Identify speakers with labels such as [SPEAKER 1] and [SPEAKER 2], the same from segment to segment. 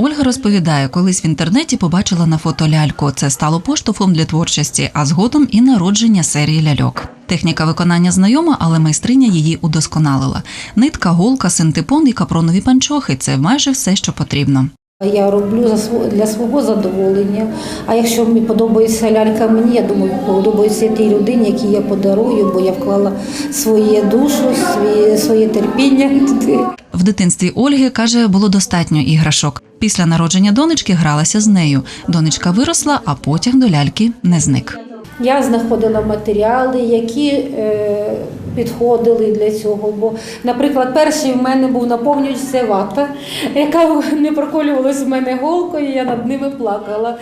[SPEAKER 1] Ольга розповідає, колись в інтернеті побачила на фото ляльку. Це стало поштовхом для творчості, а згодом і народження серії ляльок. Техніка виконання знайома, але майстриня її удосконалила. Нитка, голка, синтепон і капронові панчохи це майже все, що потрібно.
[SPEAKER 2] Я роблю для свого задоволення. А якщо мені подобається лялька мені, я думаю, подобається тій людині, якій я подарую, бо я вклала своє душу, своє, своє терпіння туди.
[SPEAKER 1] В дитинстві Ольги каже, було достатньо іграшок. Після народження донечки гралася з нею. Донечка виросла, а потяг до ляльки не зник.
[SPEAKER 2] Я знаходила матеріали, які е, підходили для цього. Бо, наприклад, перший в мене був наповнювач це вата, яка не проколювалась в мене голкою, я над ними плакала.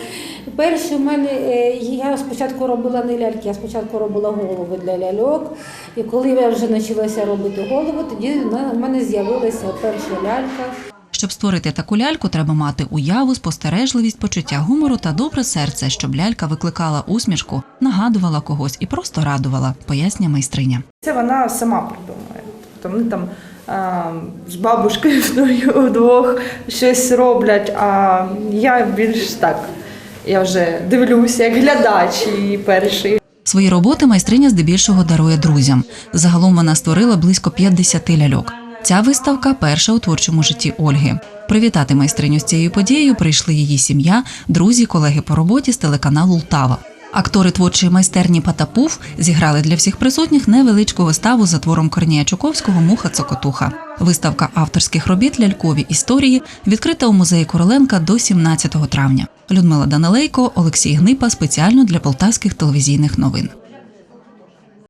[SPEAKER 2] Перший в мене е, я спочатку робила не ляльки, я спочатку робила голови для ляльок. І коли я вже почалася робити голову, тоді в мене з'явилася перша лялька.
[SPEAKER 1] Щоб створити таку ляльку, треба мати уяву, спостережливість, почуття гумору та добре серце, щоб лялька викликала усмішку, нагадувала когось і просто радувала, пояснює майстриня.
[SPEAKER 3] Це вона сама придумує. Тобто вони там а, з бабушкою вдвох щось роблять, а я більш так. Я вже дивлюся, як глядач і перший.
[SPEAKER 1] Свої роботи майстриня здебільшого дарує друзям. Загалом вона створила близько 50 ляльок. Ця виставка перша у творчому житті Ольги. Привітати майстриню з цією подією прийшли її сім'я, друзі, колеги по роботі з телеканалу Лтава. Актори творчої майстерні Патапуф зіграли для всіх присутніх невеличку виставу за твором Корнія Чуковського Муха Цокотуха. Виставка авторських робіт Лялькові історії відкрита у музеї Короленка до 17 травня. Людмила Данилейко, Олексій Гнипа спеціально для полтавських телевізійних новин.